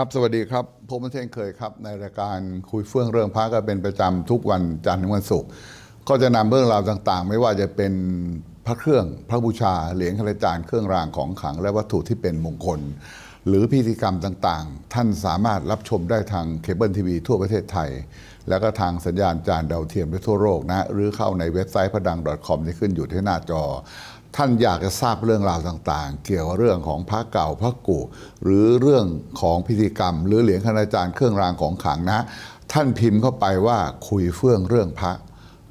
ครับสวัสดีครับผมเช่นเคยครับ ในรายการคุยเฟื่องเรื่องพระก็เป็นประจำทุกวันจันทร์ถึงวันศุกร์ก็จะนำเรื่องราวต่างๆ ไม่ว่าจะเป็นพระเครื่องพระบูชาเหรียญคาจานเครื่องรางของขลังและวัตถุที่เป็นมงคล หรือพิธีกรรมต่างๆ ท่านสามารถรับชมได้ทางเคเบิลทีวีทั่วประเทศไทย แล้วก็ทางสัญญาณจานดาวเทียมไปทั่วโลกนะ หรือเข้าในเว็บไซต์พระดัง .com ที่ขึ้นอยู่ที่หน้าจอ ท่านอยากจะทราบเรื่องราวต่างๆ เกี่ยวกับเรื่องของพระเก่าพระกุหรือเรื่องของพิธีกรรม หรือเหรียญคณาจารย์เครื่องรางของขลังนะ ท่านพิมพ์เข้าไปว่าคุยเฟื่องเรื่องพระ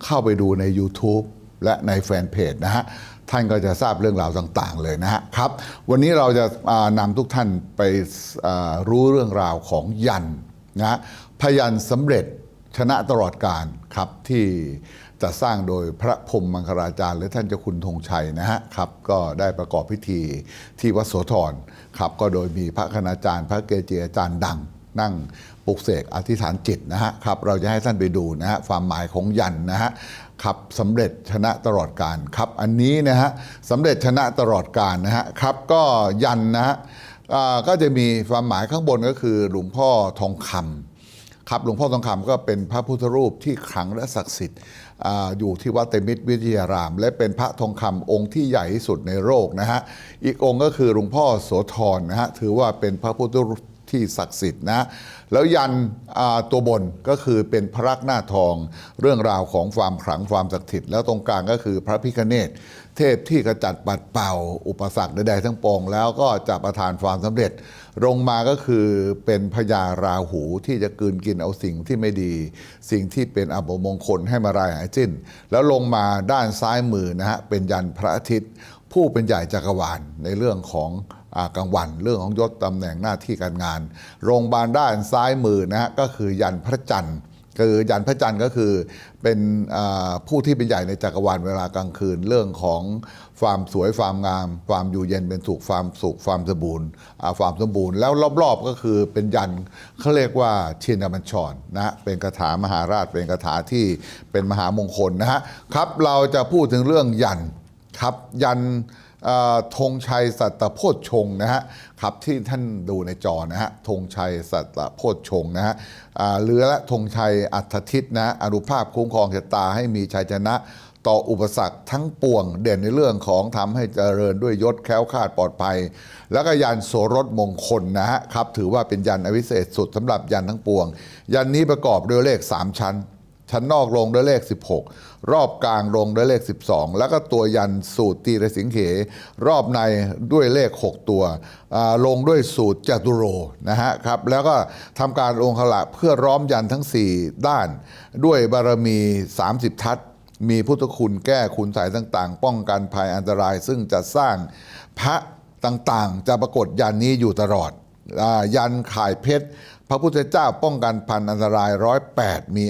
เข้าไปดูใน YouTube และในแฟนเพจนะฮะท่านก็จะทราบเรื่องราวต่าง ๆ เลยนะฮะครับ วันนี้เราจะานำทุกท่านไปรู้เรื่องราวของยันนะพยันสำเร็จชนะตลอดการครับที่ จะสร้างโดยพระพรมมังคลาจารย์และท่านเจ้าคุณธงชัยนะฮะครับก็ได้ประกอบพิธีที่วัดโสธรครับก็โดยมีพระคณาจารย์ พระเกจิอาจารย์ดัง นั่งปลุกเสกอธิษฐานจิตนะฮะครับเราจะให้ท่านไปดูนะฮะความหมายของยันนะฮะครับสำเร็จชนะตลอดการครับอันนี้นะฮะสำเร็จชนะตลอดการนะฮะครับก็ยันนะฮะก็จะมีความหมายข้างบนก็คือหลวงพ่อทองคำครับหลวงพ่อทองคำก็เป็นพระพุทธรูปที่ขลังและศักดิ์สิทธิ์ อยู่ที่วัดเตมิตรวิทยาราม และเป็นพระทองคำองค์ที่ใหญ่ที่สุดในโลกนะฮะอีกองค์ก็คือหลวงพ่อโสธรนะฮะถือว่าเป็นพระพุทธรูป ที่ศักดิ์สิทธิ์นะ แล้วยันตัวบนก็คือเป็นพระลักษณ์หน้าทอง เรื่องราวของความขลังความศักดิ์สิทธิ์แล้วตรงกลางก็คือพระพิฆเนศเทพที่กระจัดปัดเป่า อุปสรรคใดๆทั้งปวงแล้วก็จะประทานความสำเร็จลงมาก็คือเป็นพญาราหูที่จะกืนกินเอาสิ่งที่ไม่ดี สิ่งที่เป็นอัปมงคลให้มารายหายสิ้น แล้วลงมาด้านซ้ายมือนะฮะเป็นยันพระอาทิตย์ ผู้เป็นใหญ่จักรวาลในเรื่องของ กลางวันเรื่องของยศตำแหน่งหน้าที่การงาน โรงพยาบาลด้านซ้ายมือนะฮะก็คือยันพระจันทร์คือยันพระจันทร์ก็คือเป็นผู้ที่เป็นใหญ่ในจักรวาลเวลากลางคืนเรื่องของความสวยความงามความอยู่เย็นเป็นสุขความสุขความสมบูรณ์ความสมบูรณ์แล้วรอบๆก็คือเป็นยันเขาเรียกว่าชินบัญชรนะฮะเป็นคาถามหาราชเป็นคาถาที่เป็นมหามงคลนะฮะครับเราจะพูดถึงเรื่องยันครับยัน ธงชัยสัตโพชฌงนะฮะครับที่ท่านดูในจอนะฮะธงชัยสัตโพชฌงนะฮะเรือและธงชัยอัฐทิศนะอนุภาพคุ้มครองชะตาให้มีชัยชนะต่ออุปสรรคทั้งปวงเด่นในเรื่องของทำให้เจริญด้วยยศแคล้วคลาดปลอดภัย แล้วก็ยันโสรถมงคลนะฮะครับถือว่าเป็นยันอวิเศษสุดสำหรับยันทั้งปวง ยันนี้ประกอบด้วยเลข 3 ชั้น ชั้นนอกลงด้วยเลข 16 รอบกลางลงด้วยเลข 12 แล้วก็ตัวยันสูตรตีระสิงเข รอบในด้วยเลข 6 ตัว ลงด้วยสูตรจัตุโรนะฮะครับแล้วก็ทำการองคละเพื่อร้อมยันทั้ง 4 ด้าน ด้วยบารมี 30 ทัศมีพุทธคุณแก้คุณสายต่างๆ ป้องกันภัยอันตราย ซึ่งจะสร้างพระต่างๆ จะปรากฏยันนี้อยู่ตลอด ยันข่ายเพชร พระพุทธเจ้าป้องกันพันอันตรายร้อยแปดมี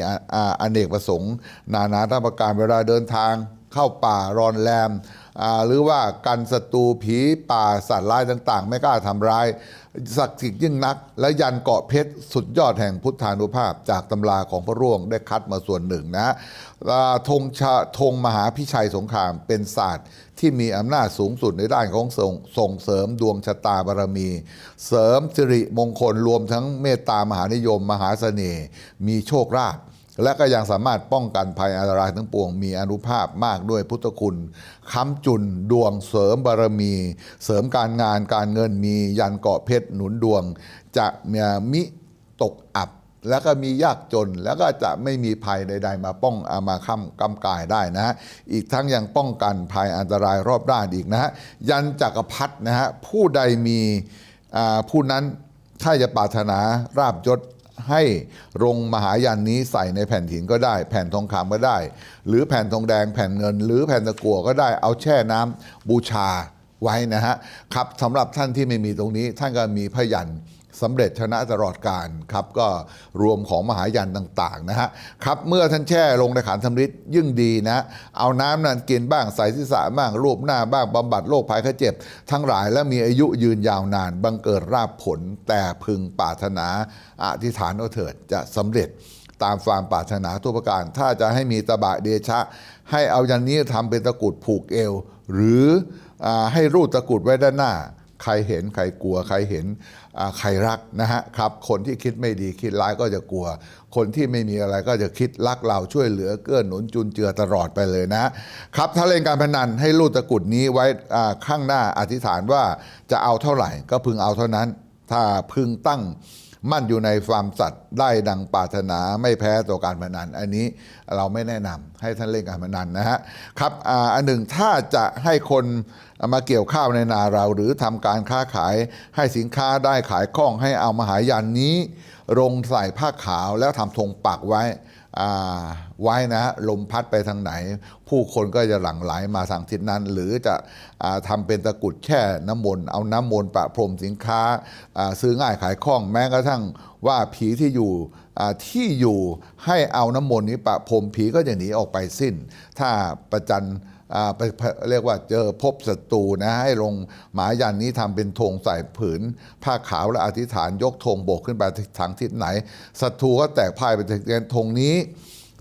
อเนกประสงค์ นานาท่าประการเวลาเดินทางเข้าป่ารอนแรมหรือว่ากันศัตรูผีป่าสัตว์ร้ายต่าง ๆ ไม่กล้าทำร้าย ศักดิ์สิทธิ์ยิ่งนัก และยันเกาะเพชรสุดยอดแห่งพุทธานุภาพ จากตำราของพระร่วงได้คัดมาส่วนหนึ่งนะธงชาธงมหาพิชัยสงครามเป็นศาสตร์ ที่มีอำนาจสูงสุดในด้านของส่งส่งเสริมดวงชะตาบารมี เสริมสิริมงคลรวมทั้งเมตตามหานิยม มหาเสน่ห์มีโชคลาภและก็ยังสามารถป้องกันภัยอันตรายทั้งปวงมีอนุภาพมากด้วยพุทธคุณค้ำจุนดวงเสริมบารมี เสริมการงานการเงินมียันเกาะเพชรหนุนดวง จะมีมิตกอับ แล้วก็มียากจนแล้วก็จะไม่มีภัยใด ๆ มาป้องอามาค้ำกำกายได้นะฮะอีกทั้งยังป้องกันภัยอันตรายรอบด้านอีกนะฮะยันจักรพรรดินะฮะผู้ใดมีผู้นั้นถ้าจะปรารถนาราบยศให้รงมหายันนี้ใส่ในแผ่นหินก็ได้ แผ่นทองคำก็ได้ หรือแผ่นทองแดงแผ่นเงิน หรือแผ่นตะกั่วก็ได้เอาแช่น้ำบูชาไว้นะฮะครับสำหรับท่านที่ไม่มีตรงนี้ท่านก็มีพยัน สำเร็จชนะตลอดการครับก็รวมของมหายันต่างๆนะฮะครับเมื่อท่านแช่ลงในขันธมฤทธิ์ยิ่งดีนะเอาน้ำนั้นกินบ้างใส่ศีรษะบ้างรูปหน้าบ้างบำบัดโรคภัยไข้เจ็บ ทั้งหลายและมีอายุยืนยาวนานบังเกิดราบผลแต่พึงปรารถนาอธิษฐานเอาเถิดจะสำเร็จตามความปรารถนาทุกประการ ถ้าจะให้มีตบะเดชะ ให้เอายันนี้ทำเป็นตะกุดผูกเอว หรืออให้รูดตะกุดไว้ด้านหน้า ใครเห็นใครกลัว ใครเห็นใครรักนะฮะครับ คนที่คิดไม่ดีคิดร้ายก็จะกลัว คนที่ไม่มีอะไรก็จะคิดรักเราช่วยเหลือเกื้อหนุนจุนเจือตลอดไปเลยนะครับ ถ้าเล่นการพนันให้รูดตะกรุดนี้ไว้ข้างหน้าอธิษฐานว่าจะเอาเท่าไหร่ก็พึงเอาเท่านั้น ถ้าพึงตั้ง มั่นอยู่ในความสัตว์ได้ดังปรารถนาไม่แพ้ต่อการพนัน อันนี้เราไม่แนะนำให้ท่านเล่นการพนันนะฮะครับอันหนึ่งถ้าจะให้คนมาเกี่ยวข้าวในนาเราหรือทำการค้าขายให้สินค้าได้ขายคล่องให้เอามาหายันนี้ลงใส่ผ้าขาวแล้วทำธงปักไว้ ไว้นะลมพัดไปทางไหน ผู้คนก็จะหลั่งไหลมาทางทิศนั้น หรือจะอทำาเป็นตะกุดแช่น้ำมนต์เอาน้ำมนต์ประพรมสินค้าซื้อง่ายขายคล่องแม้กระทั่งว่าผีที่อยู่ที่อยู่ให้เอาน้ำมนต์นี้ประพรมผีก็จะหนีออกไปสิ้น ถ้าประจันทร์ ไปเรียกว่าเจอพบศัตรูนะให้ลงหมายันนี้ทำเป็นธงใส่ผืน ผ้าขาวและอธิษฐานยกธงโบกขึ้นไปทางทิศไหนศัตรูก็แตกพ่ายไปทางธงนี้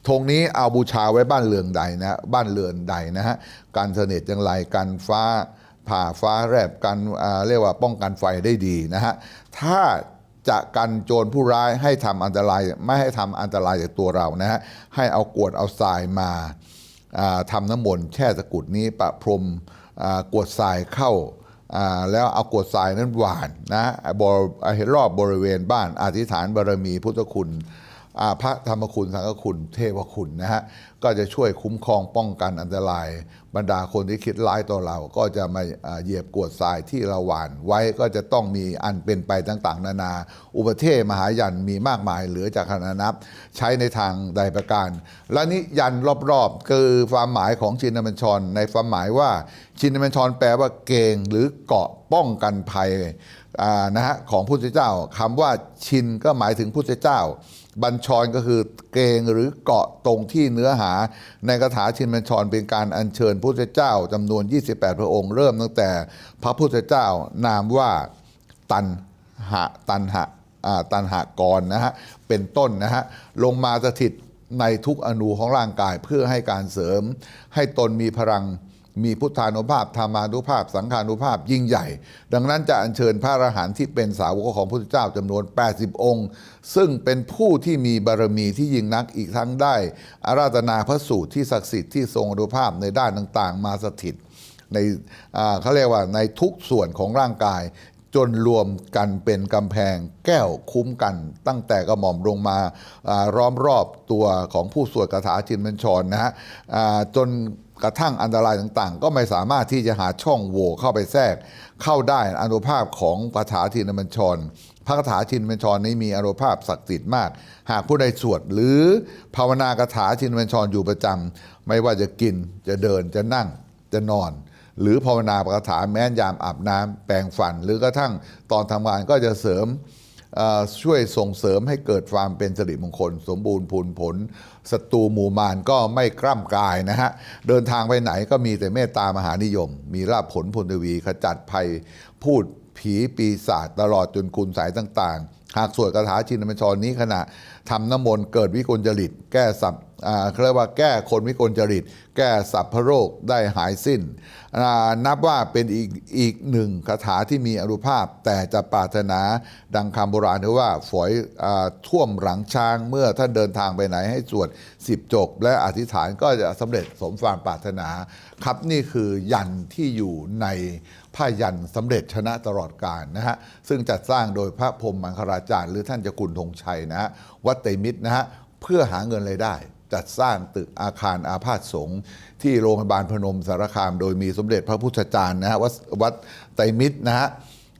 ธงนี้เอาบูชาไว้บ้านเรือนใดนะบ้านเรือนใดนะฮะการเสน็จจังไรกันฟ้าผ่าฟ้าแรบกันเรียกว่าป้องกันไฟได้ดีนะฮะถ้าจะกันโจรผู้ร้ายให้ทำอันตรายไม่ให้ทำอันตรายจากตัวเรานะฮะให้เอากวดเอาทรายมา ทำน้ำมนต์แช่ตะกรุดนี้ประพรมกวดทรายเข้าแล้วเอากวดทรายนั้นหวานนะบรรอบบริเวณบ้านอธิษฐานบารมีพุทธคุณพระธรรมคุณสังฆคุณเทวคุณนะฮะ ก็จะช่วยคุ้มครองป้องกันอันตราย บรรดาคนที่คิดร้ายต่อเรา ก็จะมาเหยียบกวดทรายที่เราหวาน ไว้ก็จะต้องมีอันเป็นไปต่างๆ นานา อุปเทศมหายันมีมากมายเหลือจากขนานับ ใช้ในทางใดประการ และนี้ยันรอบๆ คือความหมายของชินบัญชร ในความหมายว่าชินบัญชรแปลว่าเกงหรือเกาะป้องกันภัยนะฮะของพุทธเจ้าคำว่าชินก็หมายถึงพุทธเจ้า บัญชรก็คือเกงหรือเกาะตรงที่เนื้อหา ในคาถาชินบัญชรเป็นการอัญเชิญพระพุทธเจ้าจำนวน 28 พระองค์เริ่มตั้งแต่พระพุทธเจ้านามว่าตันหะตันหะตันหะกรนะฮะเป็นต้นนะฮะลงมาสถิตในทุกอนูของร่างกายเพื่อให้การเสริมให้ตนมีพลัง มีพุทธานุภาพธรรมานุภาพ สังขานุภาพยิ่งใหญ่ ดังนั้นจะอัญเชิญพระอรหันต์ที่เป็นสาวกของพระพุทธเจ้าจำนวน 80 องค์ ซึ่งเป็นผู้ที่มีบารมีที่ยิ่งนักอีกทั้งได้ อาราธนาพระสูตรที่ศักดิ์สิทธิ์ที่ทรงอนุภาพในด้านต่างๆ มาสถิตในเขาเรียกว่าในทุกส่วนของร่างกายจนรวมกันเป็นกำแพงแก้วคุ้มกัน ตั้งแต่กระหม่อมลงมาอ่าล้อมรอบตัวของผู้สวดคาถาจินบัญชรนะฮะจน กระทั่งอันตรายต่างๆ ก็ไม่สามารถที่จะหาช่องโหว่เข้าไปแทรก เข้าได้อนุภาพของคาถาจินบัญชรพระคาถาชินบัญชรนี้มีอนุภาพศักดิ์สิทธิ์มาก หากผู้ใดสวดหรือภาวนากถาชินบัญชรอยู่ประจำไม่ว่าจะกินจะเดินจะนั่งจะนอน หรือภาวนาคาถาแม้นยามอาบน้ำแปรงฟัน หรือกระทั่งตอนทำงานก็จะเสริม ช่วยส่งเสริมให้เกิดความเป็นสิริมงคล สมบูรณ์พูนผลศัตรูหมู่มารก็ไม่กล้ำกายนะฮะ เดินทางไปไหนก็มีแต่เมตตามหานิยม มีลาภผลพลทวีขจัดภัยพูดผีปีศาจตลอดจนคุณสายต่างๆ หากสวดคาถาชินบัญชรนี้ขณะทำน้ำมนต์เกิดวิกลจริตแก้สับ เขาเรียกว่าแก้คนวิกลจริต แก้สัพพโรคได้หายสิ้น นับว่าเป็นอีกอีกหนึ่งคาถาที่มีอนุภาพ แต่จะปรารถนาดังคำโบราณที่ว่าฝอยอท่วมหลังช้างเมื่อท่านเดินทางไปไหนให้สวดสิบจบ และอธิษฐานก็จะสำเร็จสมความปรารถนา ครับนี่คือยันที่อยู่ในผ้ายันสำเร็จชนะตลอดกาลนะฮะซึ่งจัดสร้างโดยพระพรหมมังคลาจารย์ หรือท่านจ้าคุณธงชัยนะฮะวัดเตมิตรนะฮะเพื่อหาเงินรายได้ จัดสร้างตึกอาคารอาพาธสงฆ์ที่โรงพยาบาลพนมสารคาม โดยมีสมเด็จพระพุทธจารย์นะฮะวัดวัดไตรมิตรนะฮะ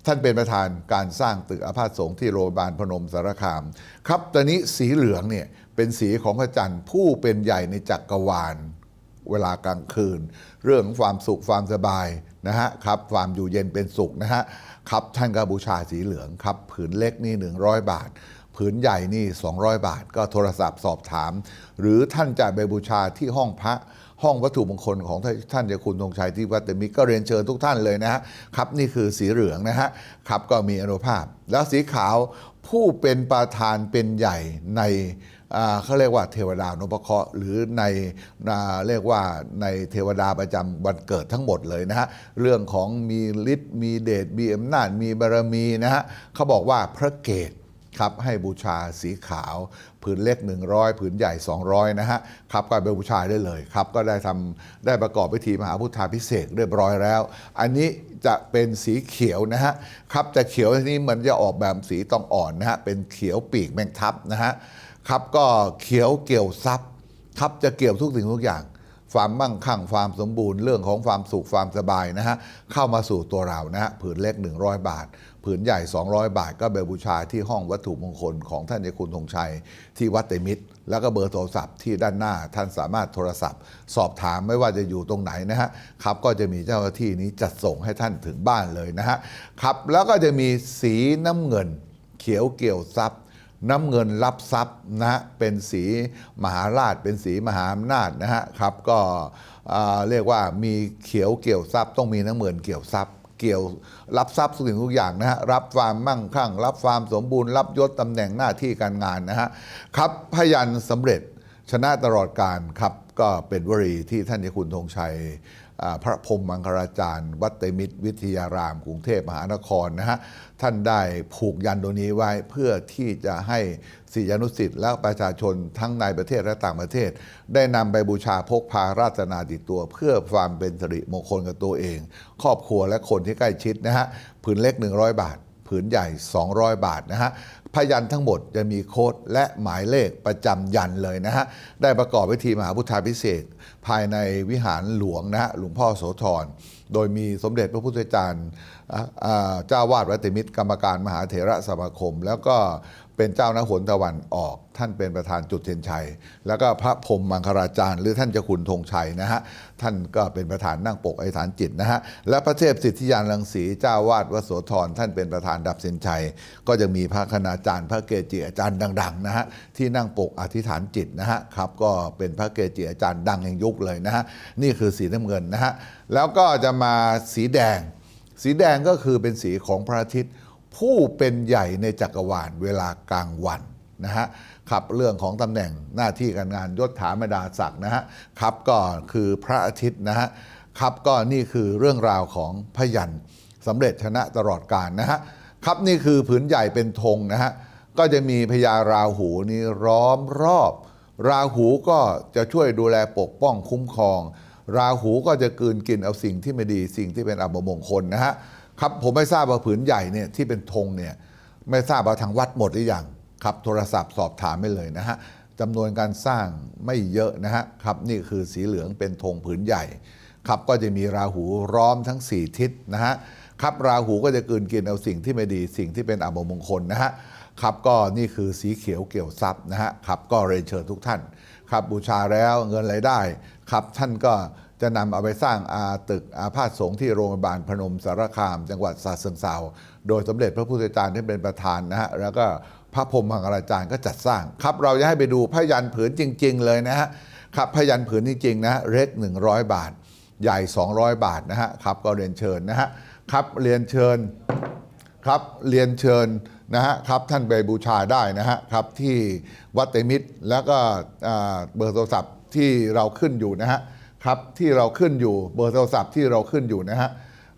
ท่านเป็นประธานการสร้างตึกอาพาธสงฆ์ที่โรงพยาบาลพนมสารคาม ครับตอนนี้สีเหลืองเนี่ยเป็นสีของพระจันทร์ผู้เป็นใหญ่ในจักรวาล เวลากลางคืน เรื่องของความสุขความสบายนะฮะครับความอยู่เย็นเป็นสุขนะฮะครับท่านก็บูชาสีเหลืองครับผืนเล็กนี่100 บาท ผืนใหญ่นี่ 200 บาท ก็โทรศัพท์สอบถาม หรือท่านจะไปบูชาที่ห้องพระห้องวัตถุมงคลของท่านเจ้าคุณธงชัยที่วัดเตมิตรก็เรียนเชิญทุกท่านเลยนะฮะครับนี่คือสีเหลืองนะฮะครับก็มีอนุภาพ แล้วสีขาวผู้เป็นประธานเป็นใหญ่ในเขาเรียกว่าเทวดานพเคราะห์หรือในเรียกว่าในเทวดาประจำวันเกิดทั้งหมดเลยนะฮะเรื่องของมีฤทธิ์มีเดชมีอำนาจมีบารมีนะฮะเขาบอกว่าพระเกศ ครับให้บูชาสีขาว ผืนเล็ก 100 ผืนใหญ่ 200 นะฮะครับก็ไปบูชาได้เลยครับ ก็ได้ทำได้ประกอบพิธีมหาพุทธาพิเศษเรียบร้อยแล้ว อันนี้จะเป็นสีเขียวนะฮะครับแต่เขียวทีนี้มันจะออกแบบสีต้องอ่อนนะฮะเป็นเขียวปีกแมงทับนะฮะครับก็เขียวเกี่ยวซับครับจะเกี่ยวทุกสิ่งทุกอย่างความมั่งคั่งความสมบูรณ์เรื่องของความสุขความสบายนะฮะเข้ามาสู่ตัวเรานะฮะผืนเล็ก 100 บาท ผืนใหญ่ 200 บาทก็ไปบูชาที่ห้องวัตถุมงคลของท่านเจ้าคุณธงชัย ที่วัดเตมิตร แล้วก็เบอร์โทรศัพท์ที่ด้านหน้าท่านสามารถโทรศัพท์ สอบถามไม่ว่าจะอยู่ตรงไหนนะฮะครับก็จะมีเจ้าหน้าที่นี้จัดส่งให้ท่านถึงบ้านเลยนะฮะครับแล้วก็จะมีสีน้ำเงิน เขียวเกี่ยวทรัพย์น้ำเงินรับทรัพย์นะฮะเป็นสีมหาราช เป็นสีมหาอำนาจนะฮะครับก็เรียกว่ามีเขียวเกี่ยวทรัพย์ ต้องมีน้ำเงินเกี่ยวทรัพย์ เกี่ยวรับทรัพย์ทุกสิ่งทุกอย่างนะฮะรับความมั่งคั่ง รับความสมบูรณ์ รับยศตำแหน่งหน้าที่การงานนะฮะครับพยันสำเร็จชนะตลอดการครับก็เป็นวรีที่ท่านเจ้าคุณธงชัยพระพรหมมังคลาจารย์ วัดเตมิตรวิทยารามกรุงเทพมหานครนะฮะ ท่านได้ผูกยันตัวนี้ไว้เพื่อที่จะให้ศิษยานุสิษย์และประชาชนทั้งในประเทศและต่างประเทศ ได้นำไปบูชาพกพาราชนาติดตัว เพื่อความเป็นสิริมงคลกับตัวเอง ครอบครัวและคนที่ใกล้ชิดนะฮะผืนเล็ก 100 บาท ผืนใหญ่ 200 บาทนะฮะพยันทั้งหมดจะมีโค้ดและหมายเลขประจำยันเลยนะฮะ ได้ประกอบพิธีมหาพุทธาพิเศษ ภายในวิหารหลวงนะฮะหลวงพ่อโสธร โดยมีสมเด็จพระพุทธจารย์อ่าอ่า เจ้าวาดวัดเตมิตรกรรมการมหาเถระสมาคม แล้วก็เป็นเจ้าหน้าหนตะวันออก ท่านเป็นประธานจุดเทียนชัย แล้วก็พระพรมมังคลาจารย์ หรือท่านเจ้าคุณธงชัยนะฮะท่านก็เป็นประธานนั่งปกอธิษฐานจิตนะฮะและพระเทพสิทธิยานรังสีเจ้าวาดวัดโสธรท่านเป็นประธานดับเซนชัย ก็จะมีพระคณาจารย์ พระเกจิอาจารย์ดังๆนะฮะที่นั่งปกอธิษฐานจิตนะฮะครับก็เป็นพระเกจิอาจารย์ดังแห่งยุคเลยนะฮะนี่คือสีน้ำเงินนะฮะแล้วก็จะมาสีแดง สีแดงก็คือเป็นสีของพระอาทิตย์ ผู้เป็นใหญ่ในจักรวาลเวลากลางวันนะฮะครับเรื่องของตำแหน่งหน้าที่การงานยศถาบรรดาศักดิ์นะฮะครับก็คือพระอาทิตย์นะฮะครับก็นี่คือเรื่องราวของพยันสำเร็จชนะตลอดการนะฮะครับนี่คือผืนใหญ่เป็นธงนะฮะก็จะมีพญาราหูนี้ล้อมรอบ ราหูก็จะช่วยดูแลปกป้องคุ้มครอง ราหูก็จะกืนกินเอาสิ่งที่ไม่ดีสิ่งที่เป็นอัปมงคลนะฮะครับผมไม่ทราบว่าผืนใหญ่เนี่ยที่เป็นธงเนี่ยไม่ทราบว่าทางวัดหมดหรือยังครับโทรศัพท์สอบถามไม่เลยนะฮะจำนวนการสร้างไม่เยอะนะฮะครับนี่คือสีเหลืองเป็นธงผืนใหญ่ครับก็จะมีราหูร้อมทั้ง 4 ทิศนะฮะครับราหูก็จะกลืนกินเอาสิ่งที่ไม่ดีสิ่งที่เป็นอัปมงคลนะฮะครับก็นี่คือสีเขียวเกี่ยวทรัพย์นะฮะครับก็เรียนเชิญทุกท่าน ครับบูชาแล้วเงินรายได้ครับท่านก็จะนำเอาไปสร้างอาตึกอาพาธสงฆ์ที่โรงพยาบาลพนมสารคาม จังหวัดสระเชิงเทราโดยสมเด็จพระพุทธจารย์ที่เป็นประธานนะฮะแล้วก็พระพรมมังคลาจารย์ก็จัดสร้างครับเราจะให้ไปดูพยันผืนจริง ๆ เลยนะฮะครับพยันผืนจริงๆนะเล็ก 100 บาท ใหญ่ 200 บาทนะฮะครับก็เรียนเชิญนะฮะครับเรียนเชิญ ครับเรียนเชิญนะฮะครับท่านไปบูชาได้นะฮะครับที่วัดเตมิตรแล้วก็เบอร์โทรศัพท์ที่เราขึ้นอยู่นะฮะครับที่เราขึ้นอยู่เบอร์โทรศัพท์ที่เราขึ้นอยู่นะฮะ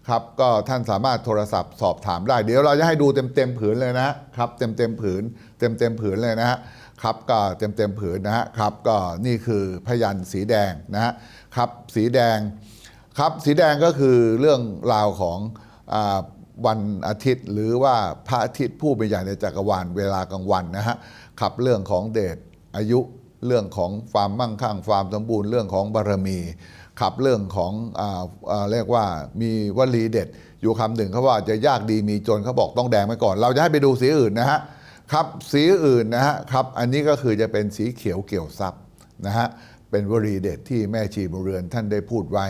ครับก็ท่านสามารถโทรศัพท์สอบถามได้ เดี๋ยวเราจะให้ดูเต็มเต็มผืนเลยนะครับเต็มเต็มผืน เต็มเต็มผืนเลยนะฮะครับก็เต็มเต็มผืนนะฮะครับก็นี่คือพยันสีแดงนะฮะครับสีแดงครับสีแดงก็คือเรื่องราวของ วันอาทิตย์ หรือว่าพระอาทิตย์ผู้เป็นใหญ่ในจักรวาลเวลากลางวันนะฮะขับเรื่องของเดชอายุเรื่องของความมั่งคั่งความสมบูรณ์เรื่องของบารมี ขับเรื่องของอ่าเรียกว่ามีวลีเด็ด อยู่คำหนึ่งเขาว่าจะยากดีมีจนเขาบอกต้องแดงไว้ก่อน เราจะให้ไปดูสีอื่นนะฮะครับสีอื่นนะฮะครับอันนี้ก็คือจะเป็นสีเขียวเกี่ยวทรัพย์นะฮะเป็นวลีเด็ดที่แม่ชีบุเรือนท่านได้พูดไว้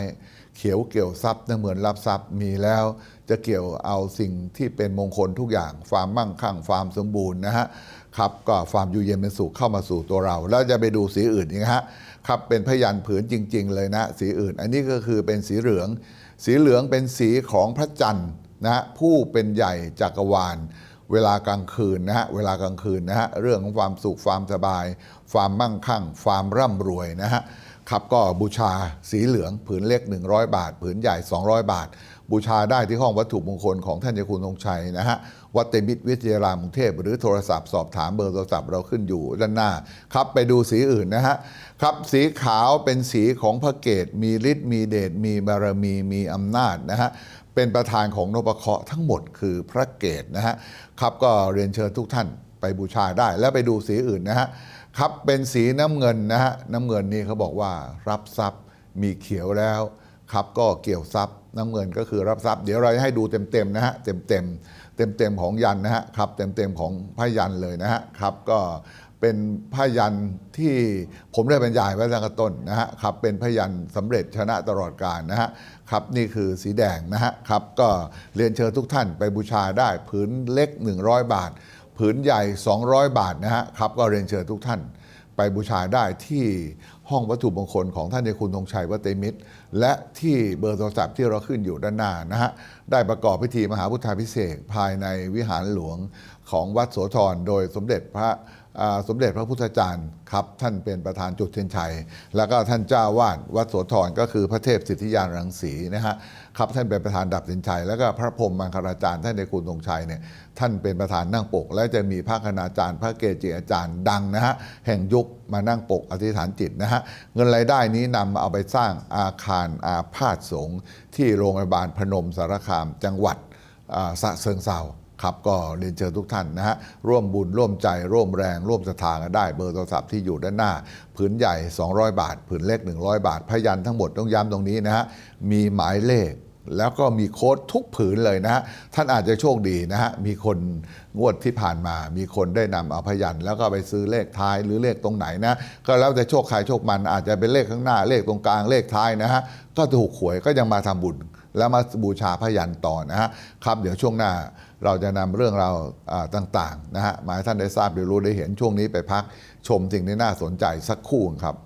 เขียวเกี่ยวทรัพย์นั่นเหมือนรับทรัพย์มีแล้ว จะเกี่ยวเอาสิ่งที่เป็นมงคลทุกอย่างความมั่งคั่งความสมบูรณ์นะฮะครับก็ความอยู่เย็นเป็นสุขเข้ามาสู่ตัวเรา แล้วจะไปดูสีอื่นอีกนะฮะครับเป็นพยันผืนจริง ๆ เลยนะ สีอื่น อันนี้ก็คือเป็นสีเหลือง สีเหลืองเป็นสีของพระจันทร์นะฮะผู้เป็นใหญ่จักรวาล เวลากลางคืนนะฮะเวลากลางคืนนะฮะเรื่องของความสุขความสบาย ความมั่งคั่ง ความร่ำรวยนะฮะ ครับก็บูชาสีเหลืองผืนเล็ก 100 บาท ผืนใหญ่ 200 บาท บูชาได้ที่ห้องวัตถุมงคลของท่านเจ้าคุณธงชัยนะฮะวัดเตมิตรวิทยารามกรุงเทพหรือโทรศัพท์สอบถามเบอร์โทรศัพท์เราขึ้นอยู่ด้านหน้า ครับไปดูสีอื่นนะฮะครับสีขาวเป็นสีของพระเกตมีฤทธิ์มีเดชมีบารมีมีอำนาจนะฮะเป็นประธานของนพเคราะห์ทั้งหมดคือพระเกตนะฮะครับก็เรียนเชิญทุกท่านไปบูชาได้แล้วไปดูสีอื่นนะฮะ ครับเป็นสีน้ำเงินนะฮะน้ำเงินนี่เขาบอกว่ารับทรัพย์มีเขียวแล้วครับก็เกี่ยวทรัพย์น้ำเงินก็คือรับทรัพย์ เดี๋ยวเราจะให้ดูเต็มๆนะฮะเต็มๆเต็มๆของยันนะฮะครับเต็มๆของพยันเลยนะฮะครับก็เป็นพยันที่ผมได้บรรยายไว้ตั้งแต่ต้นนะฮะครับเป็นพยันสำเร็จชนะตลอดกาลนะฮะครับนี่คือสีแดงนะฮะครับก็เรียนเชิญทุกท่านไปบูชาได้ผืนเล็ก 100 บาท ผืนใหญ่ 200 บาทนะฮะครับก็เรียนเชิญทุกท่าน ไปบูชาได้ที่ห้องวัตถุมงคลของท่านในคุณธงชัยวัตเตมิตร และที่เบอร์โทรศัพท์ที่เราขึ้นอยู่ด้านหน้านะฮะได้ประกอบพิธีมหาพุทธาพิเศษกภายในวิหารหลวงของวัดโสธรโดยสมเด็จพระ สมเด็จพระพุทธจารย์ครับท่านเป็นประธานจุดเทียนชัย แล้วก็ท่านเจ้าวาดวัดโสธรก็คือพระเทพสิทธิยานรังสีนะฮะครับท่านเป็นประธานดับสินชัย แล้วก็พระพรหมมังคลาจารย์ท่านในคุณธงชัยเนี่ยท่านเป็นประธานนั่งปก และจะมีพระคณาจารย์ พระเกจิอาจารย์ดังนะฮะแห่งยุคมานั่งปกอธิษฐานจิตนะฮะเงินรายได้นี้นำมาเอาไปสร้างอาคารอาพาธสงฆ์ที่โรงพยาบาลพนมสารคามจังหวัดสะเซิงเซา ครับก็เรียนเชิญทุกท่านนะฮะร่วมบุญร่วมใจร่วมแรง ร่วมศรัทธากันได้เบอร์โทรศัพท์ที่อยู่ด้านหน้า ผืนใหญ่ 200 บาท ผืนเล็ก 100 บาท พยันทั้งหมดต้องย้ำตรงนี้นะฮะมีหมายเลขแล้วก็มีโค้ดทุกผืนเลยนะฮะ ท่านอาจจะโชคดีนะฮะ มีคนงวดที่ผ่านมา มีคนได้นำเอาพยัน แล้วก็ไปซื้อเลขท้ายหรือเลขตรงไหนนะ ก็แล้วแต่โชคใครโชคมันอาจจะเป็นเลขข้างหน้าเลขตรงกลางเลขท้ายนะฮะ ก็ถูกหวยก็ยังมาทำบุญ แล้วมาบูชาพยันต่อนะฮะ ครับเดี๋ยวช่วงหน้า เราจะนำเรื่องราวต่างๆนะฮะมาให้ท่านได้ทราบได้รู้ได้เห็นช่วงนี้ไปพักชมสิ่งที่น่าสนใจสักครู่ครับ